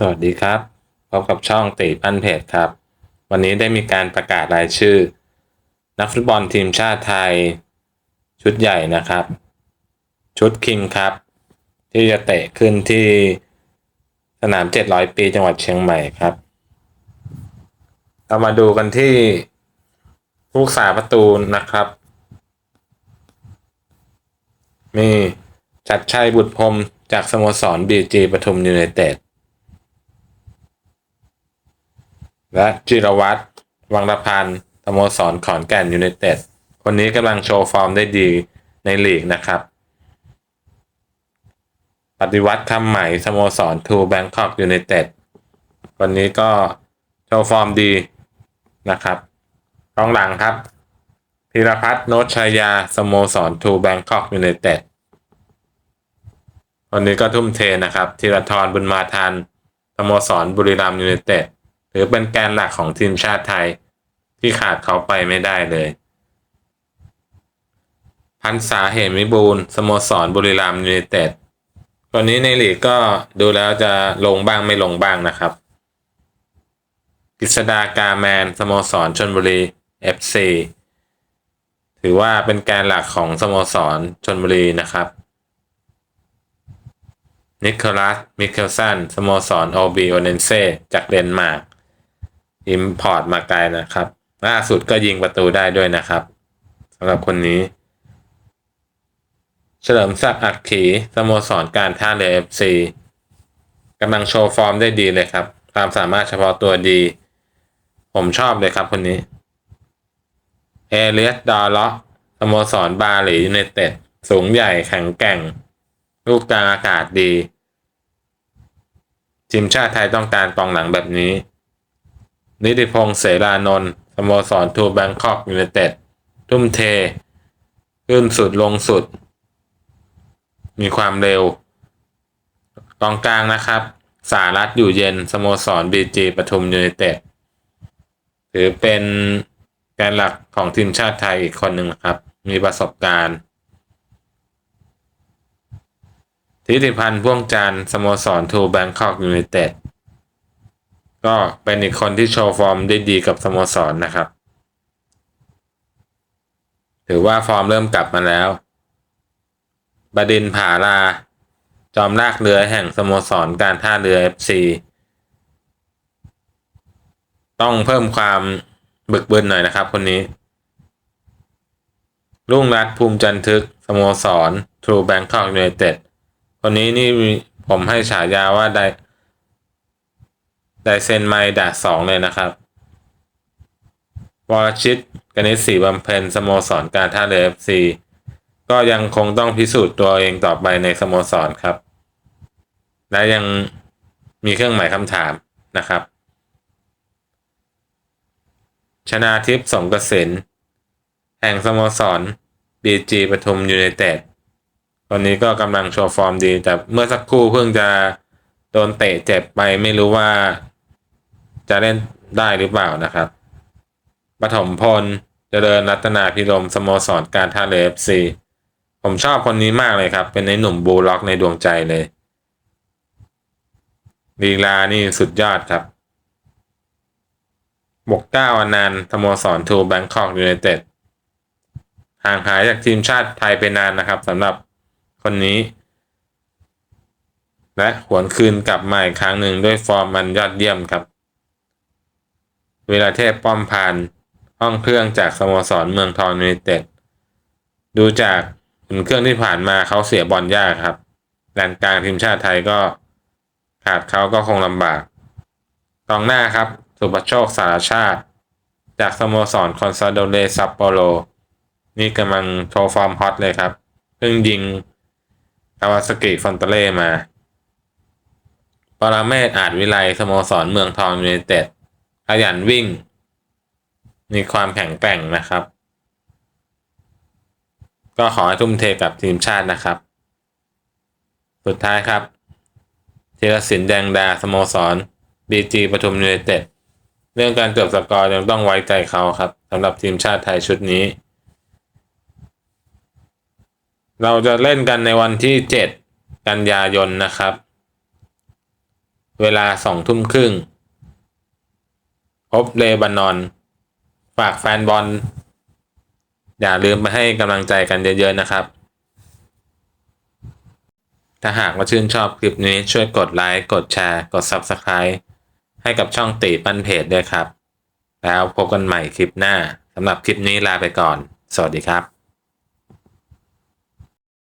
สวัสดีครับ พบกับช่องตีปั้นเพจครับ วันนี้ได้มีการประกาศรายชื่อ นักฟุตบอลทีมชาติไทย ชุดใหญ่นะครับ ชุดคิงครับ ที่จะเตะขึ้นที่สนาม 700 ปีจังหวัดเชียงใหม่ครับ เรามาดูกันที่ผู้รักษาประตูนะครับ มีชัดชัยบุตรพรมจากสโมสรบีจีปทุมยูไนเต็ด และจิรวัตรวังรพันธ์สโมสรขอนแก่นยูไนเต็ด คนนี้กำลังโชว์ฟอร์มได้ดีในลีกนะครับ ปฏิวัติคำใหม่สโมสรทูแบงคอกยูไนเต็ดคนนี้ก็โชว์ฟอร์มดีนะครับกองหลังครับพีรพัฒน์โนชายาสโมสรทูแบงคอกยูไนเต็ดคนนี้ก็ทุ่มเทนะครับธีรทรบุญมาทันสโมสรบุรีรัมย์ยูไนเต็ด ถือเป็นแกนหลักของทีมชาติไทย ที่ขาดเขาไปไม่ได้เลย พันษาเหมิบูลสโมสรบุรีรัมย์ยูไนเต็ดคนนี้ในลีกก็ดูแล้วจะลงบ้างไม่ลงบ้างนะครับกฤษดากาแมนสโมสรชนบุรี FC ถือว่าเป็นแกนหลักของสโมสรชนบุรีนะครับนิโคลัสมิเคลสันสโมสรโอบีโอเนนเซจากเดนมาร์ก อิมพอร์ตมาไกลนะครับ ล่าสุดก็ยิงประตูได้ด้วยนะครับสำหรับคนนี้ เฉลิมศักดิ์อักขีสโมสรการท่าเรือเอฟซีกำลังโชว์ฟอร์มได้ดีเลยครับ ความสามารถเฉพาะตัวดี ผมชอบเลยครับคนนี้ เอเลียสดอลล็อสโมสรบาหลียูไนเต็ด สูงใหญ่แข็งแกร่ง ลูกกลางอากาศดีทีมชาติไทยต้องการกองหลังแบบนี้ นิติพงษ์เสรานนท์สโมสรทูแบงคอกยูไนเต็ดทุ่มเท ขึ้นสุดลงสุด มีความเร็วกองกลางนะครับ สารัตอยู่เย็นสโมสรบีจีปทุมยูไนเต็ดถือเป็นแกนหลักของทีมชาติไทยอีกคนหนึ่งครับ มีประสบการณ์ทิติพันธ์พ่วงจันทร์สโมสรทูแบงคอกยูไนเต็ด ก็เป็นอีกคนที่โชว์ฟอร์มได้ดีกับสโมสรนนะครับ ถือว่าฟอร์มเริ่มกลับมาแล้ว บดินผาลา จอมลากเรือแห่งสโมสรการท่าเรือ FC ต้องเพิ่มความบึกบึนหน่อยนะครับคนนี้ รุ่งรัตภูมิจันทึกสโมสรทรูแบงคอกยูไนเต็ดคนนี้นี่ผมให้ฉายาว่าได ไดเซนไมดาสองเลยนะครับวรชิตกนิษฐ์ศรีบำเพ็ญสโมสรการท่าเรือ FC ก็ยังคงต้องพิสูจน์ตัวเองต่อไปในสโมสรครับ และยังมีเครื่องหมายคำถามนะครับ ชนาทิพย์สงกสินแห่งสโมสรบีจีปทุมยูไนเต็ดตอนนี้ก็กำลังโชว์ฟอร์มดี แต่เมื่อสักครู่เพิ่งจะโดนเตะเจ็บไปไม่รู้ว่า จะเล่นได้หรือเปล่านะครับปฐมพลเจริญรัตนาพิรมสโมสรการท่าเรือเอฟซีผมชอบคนนี้มากเลยครับ เป็นในหนุ่มบูล็อกในดวงใจเลยลีลานี่สุดยอดครับบกเก้าอนันต์สโมสรทูแบงคอกยูไนเต็ดห่างหายจากทีมชาติไทยไปนานนะครับสำหรับคนนี้ และหวนคืนกลับมาอีกครั้งหนึ่งด้วยฟอร์มมันยอดเยี่ยมครับ เวลาเทพป้อมพานห้องเครื่องจากสโมสรเมืองทองยูไนเต็ดดูจากขุนเครื่องที่ผ่านมาเขาเสียบอลยากครับแดนกลางทีมชาติไทยก็ขาดเขาก็คงลำบากกองหน้าครับ สุปโชคสารชาติ จากสโมสรคอนซาโดเลซัปโปโรนี่กำลังโชว์ฟอร์มฮอตเลยครับเพิ่งยิงคาวาสกิฟอนเตเล่มา ปรเมศอาจวิไลสโมสรเมืองทองยูไนเต็ด ขยันวิ่ง มีความแข็งแกร่งนะครับ ก็ขอให้ทุ่มเทกับทีมชาตินะครับ สุดท้ายครับเทรศินแดงดาสโมสรบีจีปทุมยูไนเต็ดเรื่องการเกือบสกอร์ยังต้องไว้ใจเขาครับสำหรับทีมชาติไทยชุดนี้ เราจะเล่นกันในวันที่ 7 กันยายนนะครับ เวลาสองทุ่มครึ่ง พบเลบานอน ฝากแฟนบอล อย่าลืมไปให้กำลังใจกันเยอะๆนะครับ ถ้าหากว่าชื่นชอบคลิปนี้ช่วยกดไลค์ กดแชร์ กด Subscribe ให้กับช่องตีปั้นเพจด้วยครับ แล้วพบกันใหม่คลิปหน้าสำหรับคลิปนี้ลาไปก่อน สวัสดีครับ